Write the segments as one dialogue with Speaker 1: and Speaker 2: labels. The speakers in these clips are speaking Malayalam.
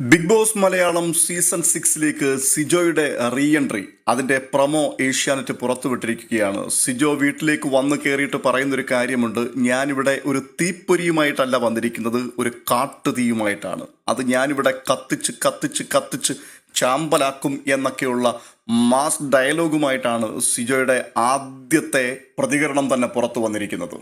Speaker 1: ബിഗ് ബോസ് മലയാളം സീസൺ സിക്സിലേക്ക് സിജോയുടെ റീ എൻട്രി അതിന്റെ പ്രമോ ഏഷ്യാനെറ്റ് പുറത്തുവിട്ടിരിക്കുകയാണ്. സിജോ വീട്ടിലേക്ക് വന്നു കയറിയിട്ട് പറയുന്നൊരു കാര്യമുണ്ട്. ഞാനിവിടെ ഒരു തീപ്പൊരിയുമായിട്ടല്ല വന്നിരിക്കുന്നത് ഒരു കാട്ടുതീയുമായിട്ടാണ്. അത് ഞാനിവിടെ കത്തിച്ച് കത്തിച്ച് കത്തിച്ച് ചാമ്പലാക്കും എന്നൊക്കെയുള്ള മാസ് ഡയലോഗുമായിട്ടാണ് സിജോയുടെ ആദ്യത്തെ പ്രതികരണം തന്നെ പുറത്തു വന്നിരിക്കുന്നത്.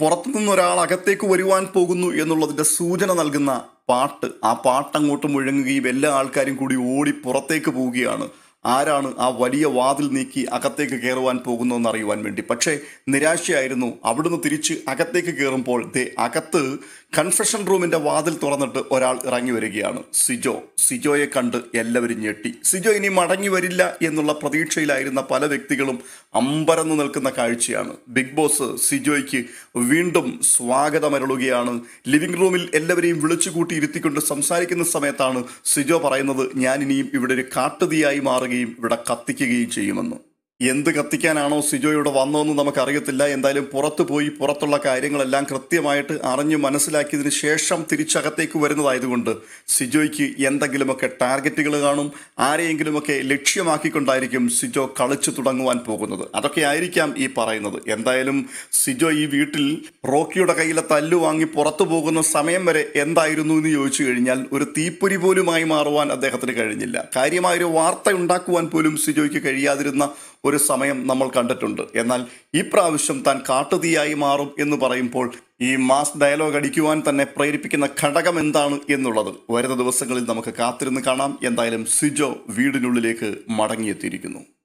Speaker 1: പുറത്തുനിന്ന് ഒരാൾ അകത്തേക്ക് വരുവാൻ പോകുന്നു എന്നുള്ളതിന്റെ സൂചന നൽകുന്ന പാട്ട് ആ പാട്ടങ്ങോട്ട് മുഴങ്ങുകയും എല്ലാ ആൾക്കാരും കൂടി ഓടി പുറത്തേക്ക് പോവുകയാണ്. ആരാണ് ആ വലിയ വാതിൽ നീക്കി അകത്തേക്ക് കയറുവാൻ പോകുന്നതെന്ന് അറിയുവാൻ വേണ്ടി. പക്ഷേ നിരാശയായിരുന്നു. അവിടുന്ന് തിരിച്ച് അകത്തേക്ക് കയറുമ്പോൾ ദേ അകത്ത് കൺഫെഷൻ റൂമിന്റെ വാതിൽ തുറന്നിട്ട് ഒരാൾ ഇറങ്ങി വരികയാണ്. സിജോ. സിജോയെ കണ്ട് എല്ലാവരും ഞെട്ടി. സിജോ ഇനി മടങ്ങി വരില്ല എന്നുള്ള പ്രതീക്ഷയിലായിരുന്ന പല വ്യക്തികളും അമ്പരന്ന് നിൽക്കുന്ന കാഴ്ചയാണ്. ബിഗ് ബോസ് സിജോയ്ക്ക് വീണ്ടും സ്വാഗതമരുളുകയാണ്. ലിവിംഗ് റൂമിൽ എല്ലാവരെയും വിളിച്ചു കൂട്ടി ഇരുത്തിക്കൊണ്ട് സംസാരിക്കുന്ന സമയത്താണ് സിജോ പറയുന്നത് ഞാൻ ഇനിയും ഇവിടെ ഒരു കാട്ടുതീയായി മാറുകയും ഇവിടെ കത്തിക്കുകയും ചെയ്യുമെന്ന്. എന്ത് കത്തിക്കാനാണോ സിജോ ഇവിടെ വന്നതെന്ന് നമുക്കറിയത്തില്ല. എന്തായാലും പുറത്തു പോയി പുറത്തുള്ള കാര്യങ്ങളെല്ലാം കൃത്യമായിട്ട് അറിഞ്ഞ് മനസ്സിലാക്കിയതിന് ശേഷം തിരിച്ചകത്തേക്ക് വരുന്നതായതുകൊണ്ട് സിജോയ്ക്ക് എന്തെങ്കിലുമൊക്കെ ടാർഗറ്റുകൾ കാണും ആരെയെങ്കിലുമൊക്കെ ലക്ഷ്യമാക്കിക്കൊണ്ടായിരിക്കും സിജോ കളിച്ചു തുടങ്ങുവാൻ പോകുന്നത്. അതൊക്കെ ആയിരിക്കാം ഈ പറയുന്നത്. എന്തായാലും സിജോ ഈ വീട്ടിൽ റോക്കിയുടെ കയ്യിലെ തല്ലു വാങ്ങി പുറത്തു പോകുന്ന സമയം വരെ എന്തായിരുന്നു എന്ന് ചോദിച്ചു കഴിഞ്ഞാൽ ഒരു തീപ്പൊരി പോലുമായി മാറുവാൻ അദ്ദേഹത്തിന് കഴിഞ്ഞില്ല. കാര്യമായൊരു വാർത്ത ഉണ്ടാക്കുവാൻ പോലും സിജോയ്ക്ക് കഴിയാതിരുന്ന ഒരു സമയം നമ്മൾ കണ്ടിട്ടുണ്ട്. എന്നാൽ ഈ പ്രാവശ്യം താൻ കാട്ടുതീയായി മാറും എന്ന് പറയുമ്പോൾ ഈ മാസ് ഡയലോഗ് അടിക്കുവാൻ തന്നെ പ്രേരിപ്പിക്കുന്ന ഘടകം എന്താണ് എന്നുള്ളത് വരുന്ന ദിവസങ്ങളിൽ നമുക്ക് കാത്തിരുന്ന് കാണാം. എന്തായാലും സിജോ വീടിനുള്ളിലേക്ക് മടങ്ങിയെത്തിയിരിക്കുന്നു.